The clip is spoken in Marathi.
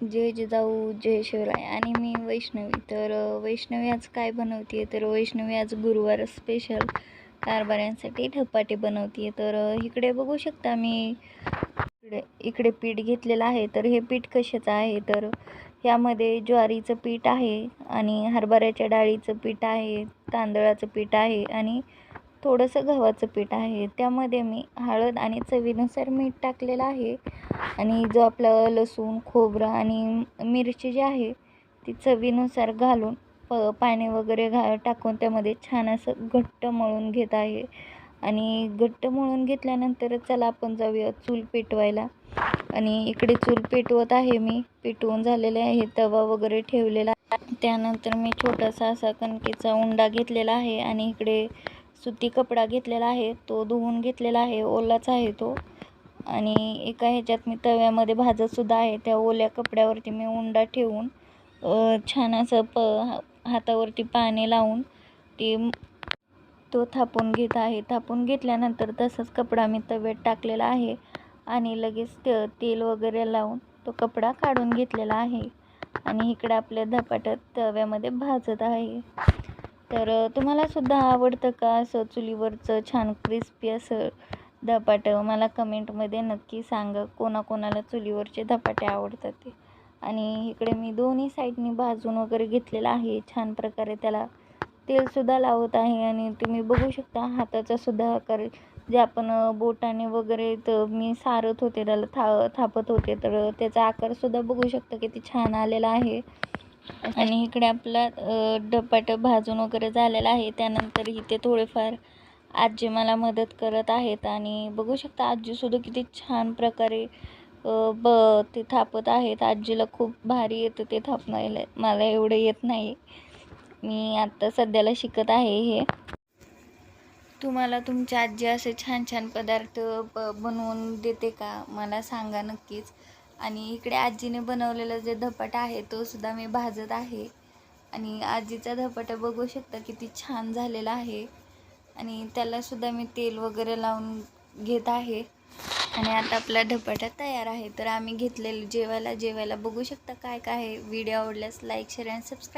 जय जिजाऊ जय शिवराय आणि मी वैष्णवी. तर वैष्णवी आज काय बनवते तर वैष्णवी आज गुरुवार स्पेशल कारभाऱ्यांसाठी धपाटे बनवते तर इकडे बघू शकता मी. इकडे इकडे पीठ घेतलेलं आहे. तर हे पीठ कशाचं आहे? तर यामध्ये ज्वारीचं पीठ आहे आणि हरभऱ्याच्या डाळीचं पीठ आहे तांदळाचं पीठ आहे आणि थोडंसं गव्हाचं पीठ आहे. त्यामध्ये मी हळद आणि चवीनुसार मीठ टाकलेलं आहे. आणि जो आपलं लसूण खोबरं आणि मिरची जी आहे ती चवीनुसार घालून प पाणी वगैरे घा टाकून त्यामध्ये छान असं घट्ट मळून घेत आहे. आणि घट्ट मळून घेतल्यानंतर चला आपण जाऊया चूल पेटवायला. आणि इकडे चूल पेटवत आहे मी. पेटवून झालेले आहे. तवा वगैरे ठेवलेला त्यानंतर मी छोटासा असा कणकेचा उंडा घेतलेला आहे. आणि इकडे सुती कपडा घेतलेला आहे तो धुवून घेतलेला आहे ओलाच आहे तो. आणि एका ह्याच्यात मी तव्यामध्ये भाजतसुद्धा आहे त्या ओल्या कपड्यावरती मी उंडा ठेवून छान असं प हातावरती पाणी लावून ते तो थापून घेत आहे. थापून घेतल्यानंतर तसाच कपडा मी तव्यात टाकलेला आहे आणि लगेच ते तेल वगैरे लावून तो कपडा काढून घेतलेला आहे. आणि इकडं आपल्या धपाट्यात तव्यामध्ये भाजत आहे. तर तुम्हालासुद्धा आवडतं का असं चुलीवरचं छान क्रिस्पी असं धपाटं? मला कमेंटमध्ये नक्की सांगा. कोणाकोणाला चुलीवरचे धपाटे आवडतात ते? आणि इकडे मी दोन्ही साईडनी भाजून वगैरे घेतलेलं आहे. छान प्रकारे त्याला तेलसुद्धा लावत आहे आणि तुम्ही बघू शकता हाताचासुद्धा आकार जे आपण बोटाने वगैरे तर मी सारत होते त्याला था थापत होते तर त्याचा आकारसुद्धा बघू शकता किती छान आलेला आहे. आणि इकडे आपला डपाट भाजून वगैरे झालेला आहे. त्यानंतर इथे थोडेफार आजी मला मदत करत आहेत आणि बघू शकता आजीसुद्धा किती छान प्रकारे ब ते थापत आहेत. आजीला खूप भारी येतं ते थापणायला. मला एवढं येत नाही. मी आत्ता सध्याला शिकत आहे हे. तुम्हाला तुमची आजी असे छान छान पदार्थ ब बनवून देते का? मला सांगा नक्कीच. आणि इकडे आजीने बनवलेला जे धपाट आहे तो सुद्धा मी भाजत आहे. आणि आजीचा धपाटा बघू शकता किती छान झालेला आहे. आणि त्यालासुद्धा मी तेल वगैरे लावून घेत आहे. आणि आता आपला धपाटा तयार आहे. तर आम्ही घेतलेलं जेवायला जेवायला बघू शकता काय काय आहे. व्हिडिओ आवडल्यास लाईक शेअर अँड सबस्क्राईब